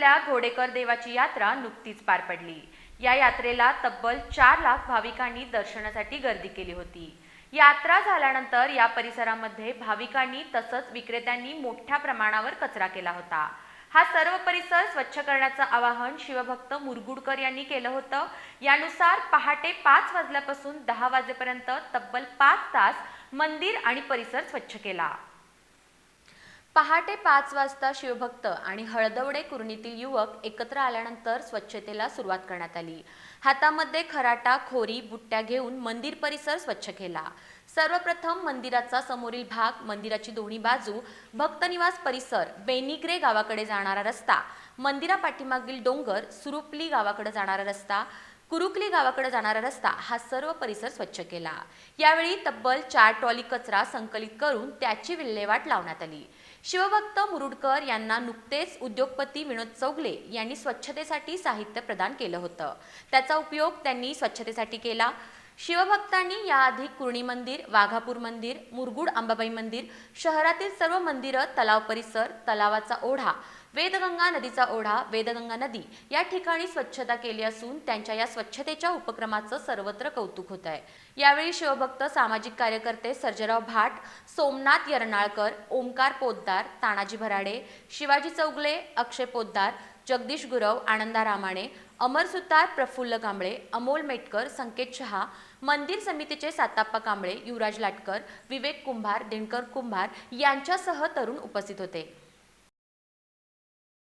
इथल्या घोडेकर देवाची यात्रा नुकतीच पार पडली. या यात्रेला तब्बल चार लाख भाविकांनी दर्शनासाठी गर्दी केली होती. यात्रा झाल्यानंतर या परिसरामध्ये भाविकांनी तसंच विक्रेत्यांनी मोठ्या प्रमाणावर कचरा केला होता. हा सर्व परिसर स्वच्छ करण्याचं आवाहन शिवभक्त मुरगुडकर यांनी केलं होतं. यानुसार पहाटे पाच वाजल्यापासून दहा वाजेपर्यंत तब्बल पाच तास मंदिर आणि परिसर स्वच्छ केला. पहाटे पाच वाजता शिवभक्त आणि हळदवडे कुर्णीतील युवक एकत्र आल्यानंतर स्वच्छतेला सुरुवात करण्यात आली. हातामध्ये खराटा खोरी बुट्ट्या घेऊन मंदिर परिसर स्वच्छ केला. सर्वप्रथम मंदिराचा समोरील भाग मंदिराची दोन्ही बाजू भक्तनिवास परिसर बेनिग्रे गावाकडे जाणारा रस्ता मंदिरापाठीमागील डोंगर सुरुपली गावाकडे जाणारा रस्ता कुरुकली गावाकडे जाणारा रस्ता हा सर्व परिसर स्वच्छ केला. यावेळी तब्बल चार ट्रॉली कचरा संकलित करून त्याची विल्हेवाट लावण्यात आली. शिवभक्त मुरुडकर यांना नुकतेच उद्योगपती विनोद चौगले यांनी स्वच्छतेसाठी साहित्य प्रदान केलं होतं. त्याचा उपयोग त्यांनी स्वच्छतेसाठी केला. शिवभक्तांनी याआधी कुर्णी मंदिर वाघापूर मंदिर मुरगुड अंबाबाई मंदिर शहरातील सर्व मंदिरं तलाव परिसर तलावाचा ओढा वेदगंगा नदीचा ओढा वेदगंगा नदी या ठिकाणी स्वच्छता केली असून त्यांच्या या स्वच्छतेच्या उपक्रमाचं सर्वत्र कौतुक होत आहे. यावेळी शिवभक्त सामाजिक कार्यकर्ते सर्जराव भाट सोमनाथ यरनाळकर ओमकार पोद्दार तानाजी भराडे शिवाजी चौगले अक्षय पोद्दार जगदीश गुरव आनंदा रामाणे अमर सुतार प्रफुल्ल कांबळे अमोल मेटकर संकेत शहा मंदिर समितीचे साताप्पा कांबळे युवराज लाटकर विवेक कुंभार दिनकर कुंभार यांच्यासह तरुण उपस्थित होते.